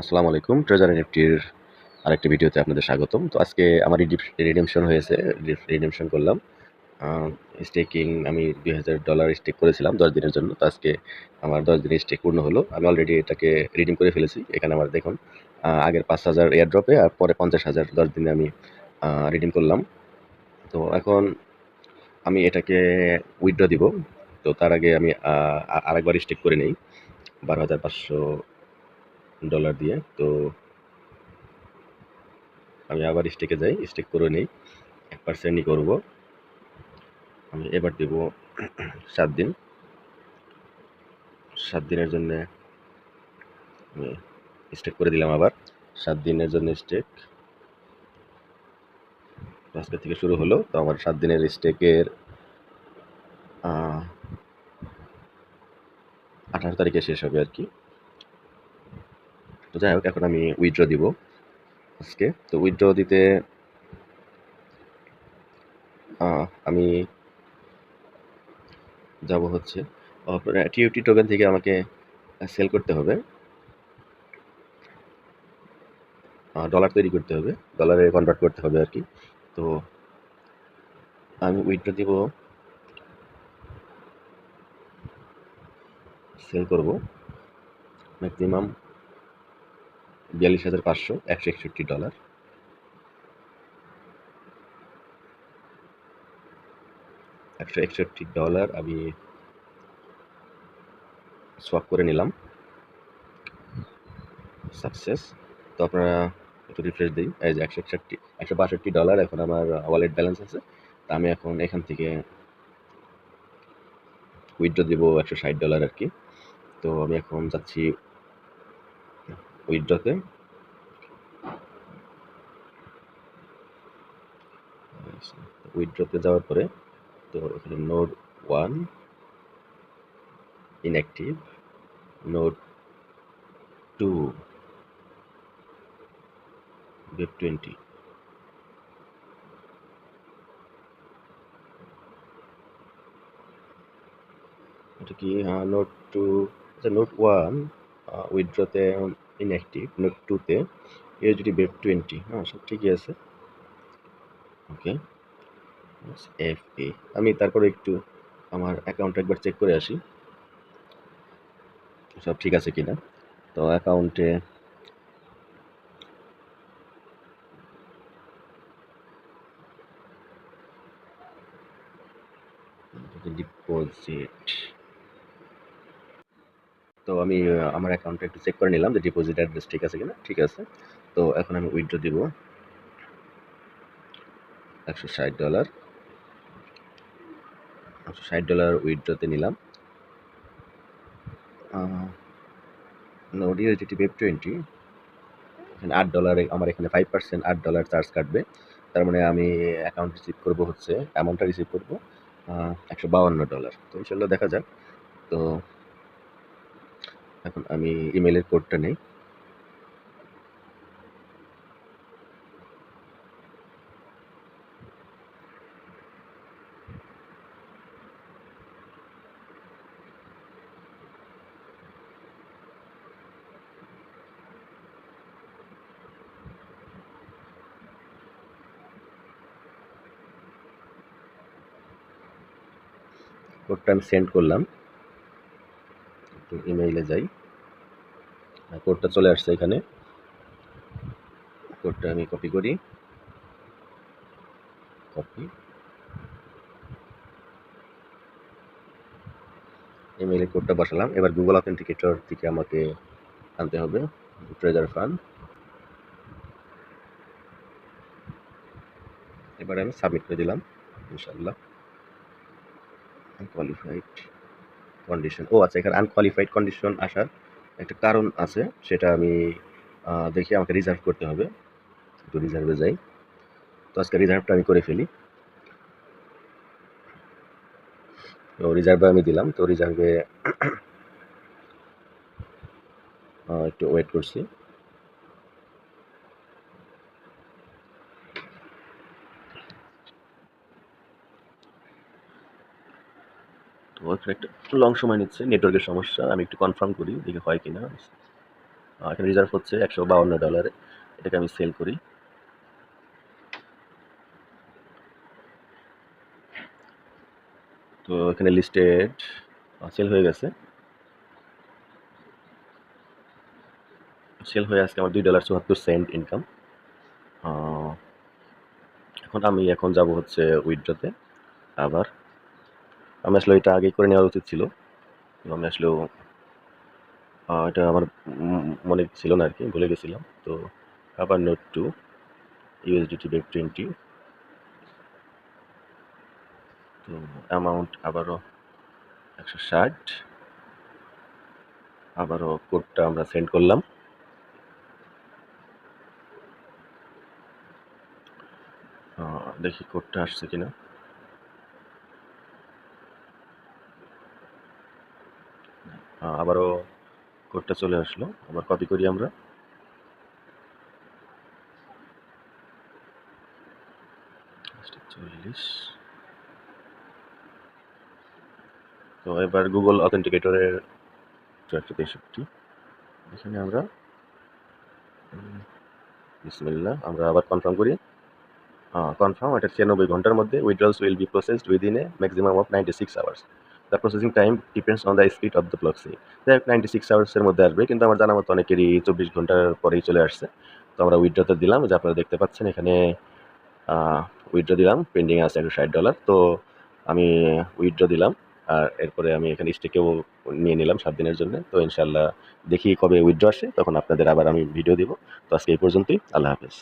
আসসালামু আলাইকুম। ট্রেজার এনএফটির আরেকটি ভিডিওতে আপনাদের স্বাগতম। তো আজকে আমার রিডিমশন হয়েছে রিডিমশন করলাম। স্টেকিং আমি দুই হাজার ডলার স্টেক করেছিলাম দশ দিনের জন্য। তো আজকে আমার দশ দিনের স্টেক পূর্ণ হলো। আমি অলরেডি এটাকে রিডিম করে ফেলেছি। এখানে আমার দেখুন আগের পাঁচ হাজার এয়ার ড্রপে আর পরে পঞ্চাশ হাজার দশ দিনে আমি রিডিম করলাম। তো এখন আমি এটাকে উইথড্র দিব। তো তার আগে আমি আরেকবার স্টেক করে নেই। বারো হাজার পাঁচশো ডলার দিয়ে, তো আমি আবার স্টেকে যাই স্টেক করে নিই, এক পার্সেন্টই করব। আমি এবার দেব সাত দিন। সাত দিনের জন্যে আমি স্টেক করে দিলাম আবার। সাত দিনের জন্য স্টেক আজকে থেকে শুরু হলো, তো আমার সাত দিনের স্টেকের আঠারো তারিখে শেষ হবে আর কি। তো যাই হোক, এখন আমি উইথড্র দিব আজকে। তো উইথড্র দিতে আমি যাব হচ্ছে। টিউটি টোকেন থেকে আমাকে সেল করতে হবে। ডলার তৈরি করতে হবে। ডলারে কনভার্ট করতে হবে আর কি। তো আমি উইথড্র দিব। সেল করব। ম্যাক্সিমাম বিয়াল্লিশ হাজার পাঁচশো, একশো একষট্টি ডলার। একশো একষট্টি ডলার আমি সোয়াপ করে নিলাম। সাকসেস তো আপনারা একটু রিফ্রেশ দিই। এই যে একশো একষট্টি, একশো বাষট্টি ডলার এখন আমার ওয়ালেট ব্যালেন্স আছে। তা আমি এখন এখান থেকে উইথড্র দিব একশো ষাট ডলার আর কি। তো আমি এখন যাচ্ছি উইথড্রতে উইথড্রতে যাওয়ার পরে তো এখানে node one, inactive. Node two web twenty. এটা কি? হ্যাঁ নোট টু আচ্ছা নোট ওয়ান উইথড্রতে ইনঅ্যাক্টিভ নোট টুতে ইউজিটি ওয়েব টোয়েন্টি হ্যাঁ সব ঠিকই আছে। ওকে এফ এ আমি তারপরে একটু আমার অ্যাকাউন্ট একবার চেক করে আসি, সব ঠিক আছে কিনা। তো অ্যাকাউন্টে ডিপোজিট তো আমি আমার অ্যাকাউন্টে একটু চেক করে নিলাম যে ডিপোজিট অ্যাড্রেস ঠিক আছে কিনা। ঠিক আছে। তো এখন আমি উইথড্র দিব। একশো ষাট ডলার একশো ষাট ডলার উইথড্রতে নিলাম। নোডি জিটি ওয়েব টোয়েন্টি এখানে আট ডলারে আমার এখানে ফাইভ পার্সেন্ট আট ডলার চার্জ কাটবে। তার মানে আমি অ্যাকাউন্ট রিসিভ করব হচ্ছে অ্যামাউন্টটা রিসিভ করব একশো বাউান্ন ডলার তো ইনশাল্লাহ দেখা যাক। তো এখন আমি ইমেলের কোডটা নেই। কোডটা আমি সেন্ড করলাম। ইমেইলে যাই। কোডটা চলে আসছে এখানে। কোডটা আমি কপি করি। কপি ইমেইলে কোডটা বসালাম। এবার গুগল অথেন্টিকেটর থেকে আমাকে আনতে হবে। ট্রেজার ফান্ড এবার আমি সাবমিট করে দিলাম ইনশাল্লাহ আনকোয়ালিফাইড কন্ডিশন ও আচ্ছা এখানে আনকোয়ালিফাইড কন্ডিশন আসার একটা কারণ আছে, সেটা আমি দেখি আমাকে রিজার্ভ করতে হবে। একটু রিজার্ভে যাই। তো আজকে রিজার্ভটা আমি করে ফেলি। তো রিজার্ভে আমি দিলাম, তো রিজার্ভে একটু ওয়েট করছি। তো এখানে একটা লং সময় নিচ্ছে নেটওয়ার্কের সমস্যা, আমি একটু কনফার্ম করি, দেখি হয় কি না এখানে রিজার্ভ হচ্ছে একশো বাউন্ন ডলারে এটাকে আমি সেল করি। তো এখানে লিস্টেড সেল হয়ে গেছে। সেল হয়ে আজকে আমার দুই ডলার চুয়াত্তর সেন্ট ইনকাম এখন আমি এখন যাব হচ্ছে উইথড্রতে আবার আমি আসলে এটা আগেই করে নেওয়া উচিত ছিল। আমি আসলেও এটা আমার মনে ছিল না আর কি ভুলে গেছিলাম। তো আবার note two USDT BEP twenty তো অ্যামাউন্ট আবারও একশো ষাট। আবারও কোডটা আমরা সেন্ড করলাম। দেখি কোডটা আসছে কিনা। আবারও কোডটা চলে আসলো। আবার কপি করি আমরা। চল্লিশ তো এবার গুগল অথেন্টিকেটরের একশো তেষট্টি। এখানে আমরা উম, বিসমিল্লাহ আমরা আবার কনফার্ম করি। কনফার্ম এটা ছিয়ানব্বই ঘণ্টার মধ্যে withdrawals will be processed within a maximum of ninety six hours the processing time depends on the speed of the block C যাই হোক নাইনটি সিক্স আওয়ার্সের মধ্যে আসবে, কিন্তু আমার জানা মতো অনেকেরই চব্বিশ ঘণ্টার পরেই চলে আসছে। তো আমরা উইড্রোতে দিলাম, যে আপনারা দেখতে পাচ্ছেন এখানে উইড্রো দিলাম পেন্ডিং আছে একশো ষাট ডলার তো আমি উইড্রো দিলাম, আর এরপরে আমি এখানে স্টেকেও নিয়ে নিলাম সাত দিনের জন্য। তো ইনশাল্লাহ দেখি কবে উইড্রো আসে, তখন আপনাদের আবার আমি ভিডিও দিব। তো আজকে এই পর্যন্তই, আল্লাহ হাফেজ।